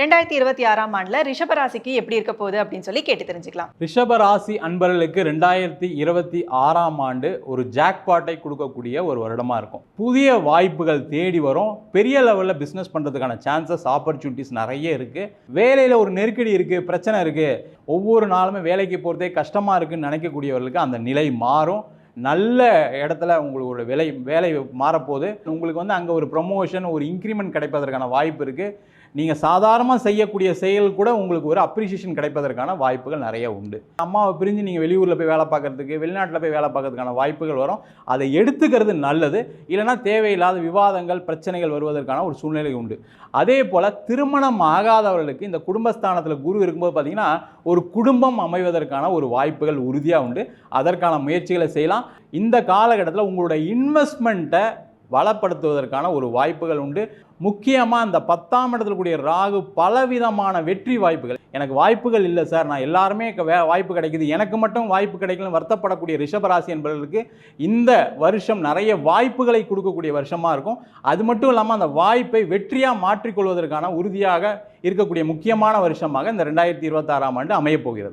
ரெண்டாயிரத்தி இருபத்தி ஆறாம் ஆண்டுல ரிஷபராசிக்கு எப்படி இருக்க போகுது அப்படின்னு சொல்லி கேட்டு தெரிஞ்சுக்கலாம். ரிஷபராசி அன்பர்களுக்கு ரெண்டாயிரத்தி இருபத்தி ஆறாம் ஆண்டு ஒரு ஜாக்பாட்டை கொடுக்கக்கூடிய ஒரு வருடமாக இருக்கும். புதிய வாய்ப்புகள் தேடி வரும். பெரிய லெவலில் பிஸ்னஸ் பண்ணுறதுக்கான சான்சஸ் ஆப்பர்ச்சுனிட்டிஸ் நிறைய இருக்குது வேலையில் ஒரு நெருக்கடி இருக்குது பிரச்சனை இருக்குது ஒவ்வொரு நாளுமே வேலைக்கு போகிறதே கஷ்டமாக இருக்குன்னு நினைக்கக்கூடியவர்களுக்கு அந்த நிலை மாறும். நல்ல இடத்துல உங்களோட விலை வேலை மாறப்போகுது. உங்களுக்கு வந்து அங்கே ஒரு ப்ரொமோஷன் ஒரு இன்க்ரிமெண்ட் கிடைப்பதற்கான வாய்ப்பு இருக்குது நீங்கள் சாதாரணமாக செய்யக்கூடிய செயல் கூட உங்களுக்கு ஒரு அப்ரிசியேஷன் கிடைப்பதற்கான வாய்ப்புகள் நிறைய உண்டு. அம்மாவை பிரிஞ்சு நீங்கள் வெளியூரில் போய் வேலை பார்க்கறதுக்கு வெளிநாட்டில் போய் வேலை பார்க்கறதுக்கான வாய்ப்புகள் வரும். அதை எடுத்துக்கிறது நல்லது. இல்லைன்னா தேவையில்லாத விவாதங்கள் பிரச்சனைகள் வருவதற்கான ஒரு சூழ்நிலை உண்டு. அதே போல் திருமணம் ஆகாதவர்களுக்கு இந்த குடும்பஸ்தானத்தில் குரு இருக்கும்போது பார்த்திங்கன்னா ஒரு குடும்பம் அமைவதற்கான ஒரு வாய்ப்புகள் உறுதியாக உண்டு. அதற்கான முயற்சிகளை செய்யலாம். இந்த காலகட்டத்தில் உங்களோட இன்வெஸ்ட்மெண்ட்டை வளப்படுத்துவதற்கான ஒரு வாய்ப்புகள் உண்டு. முக்கியமாக இந்த பத்தாம் இடத்துல கூடிய ராகு பலவிதமான வெற்றி வாய்ப்புகள். எனக்கு வாய்ப்புகள் இல்லை சார். நான் எல்லாருமே வே வாய்ப்பு கிடைக்குது. எனக்கு மட்டும் வாய்ப்பு கிடைக்கலன்னு வருத்தப்படக்கூடிய ரிஷபராசி என்பவர்களுக்கு இந்த வருஷம் நிறைய வாய்ப்புகளை கொடுக்கக்கூடிய வருஷமாக இருக்கும். அது மட்டும் இல்லாமல் அந்த வாய்ப்பை வெற்றியாக மாற்றிக்கொள்வதற்கான உறுதியாக இருக்கக்கூடிய முக்கியமான வருஷமாக இந்த ரெண்டாயிரத்தி இருபத்தாறாம் ஆண்டு அமையப் போகிறது.